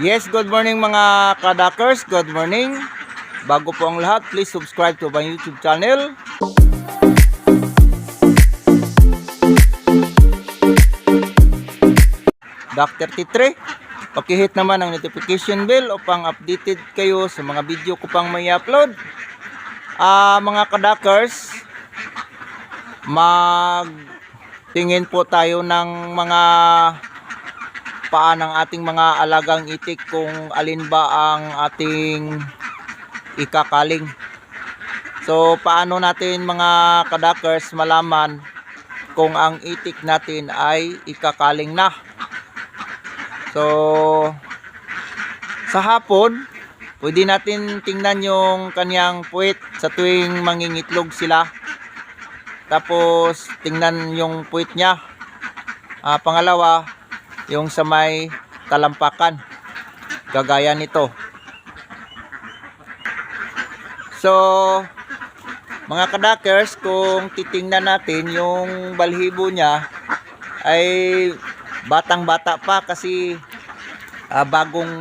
Yes, good morning mga kadakers. Good morning. Bago po ang lahat, please subscribe to my YouTube channel. Dr. Titre, pakihit naman ang notification bell upang updated kayo sa mga video ko pang may upload. Ah, mga kadakers, mag tingin po tayo ng mga paan ng ating mga alagang itik kung alin ba ang ating ikakaling. So paano natin mga kadakers malaman kung ang itik natin ay ikakaling na. So sa hapon, pwede natin tingnan yung kanyang puwit sa tuwing mangingitlog sila. Tapos tingnan yung puwit niya. Ah, pangalawa, yung sa may talampakan. Gagaya nito. So, mga kadakers, kung titingnan natin yung balhibo niya ay batang bata pa kasi ah, bagong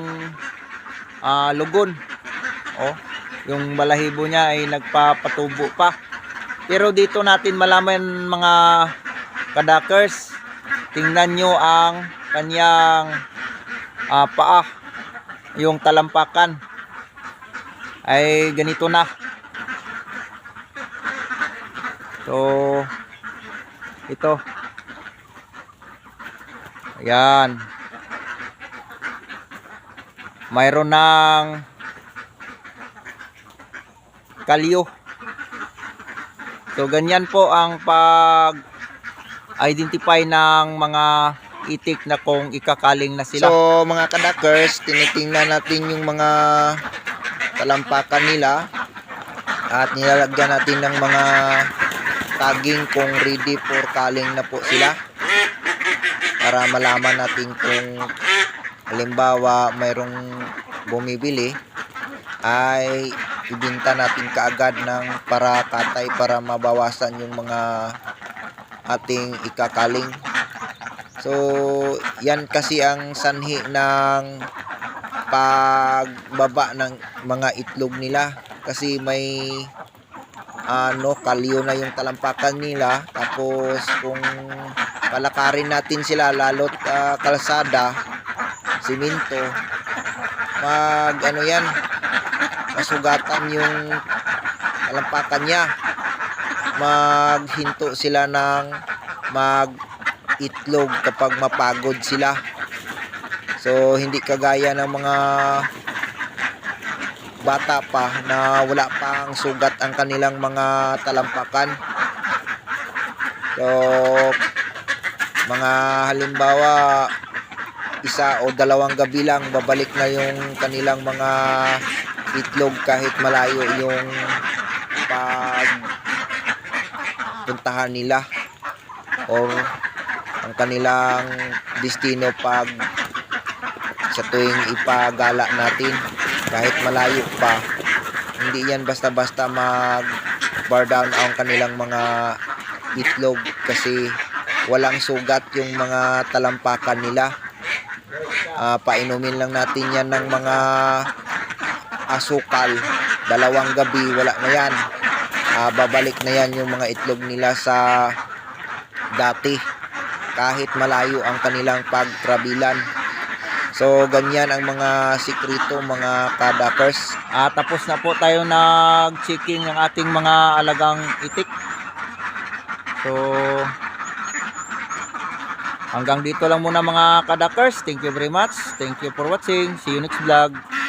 ah, lugon. Oh, yung balahibo niya ay nagpapatubo pa. Pero dito natin malaman mga kadakers, tingnan nyo ang kanyang ah, paa, yung talampakan ay ganito na. So, ito. Ayan. Mayroon ng kalyo. So ganyan po ang pag identify ng mga itik na kung ikakaling na sila. So mga kadakers, tinitingnan natin yung mga talampakan nila at nilalagyan natin ng mga tagging kung ready for calling na po sila para malaman natin kung halimbawa mayroong bumibili ay ibinta natin kaagad ng para katay para mabawasan yung mga ating ikakaling So, yan kasi ang sanhi ng pagbaba ng mga itlog nila. Kasi may ano, kalyo na yung talampakan nila. Tapos kung palakarin natin sila lalot ah, kalsada simento mag ano yan masugatan yung talampakan niya. Maghinto sila ng mag itlog kapag mapagod sila. So, hindi kagaya ng mga bata pa na wala pang sugat ang kanilang mga talampakan. So, mga halimbawa, isa o dalawang gabi lang babalik na yung kanilang mga itlog kahit malayo yung pag puntahan nila or ang kanilang destino pag sa tuwing ipagala natin. Kahit malayo pa hindi yan basta-basta mag bar down ang kanilang mga itlog kasi walang sugat yung mga talampakan nila. Ah, painumin lang natin yan ng mga asukal. Dalawang gabi wala na yan. Ah, babalik na yan yung mga itlog nila sa dati kahit malayo ang kanilang pagtrabilan. So, ganyan ang mga sikrito, mga kadakers. Ah, tapos na po tayo nag-checking ng ating mga alagang itik. So, hanggang dito lang muna mga kadakers. Thank you very much. Thank you for watching. See you next vlog.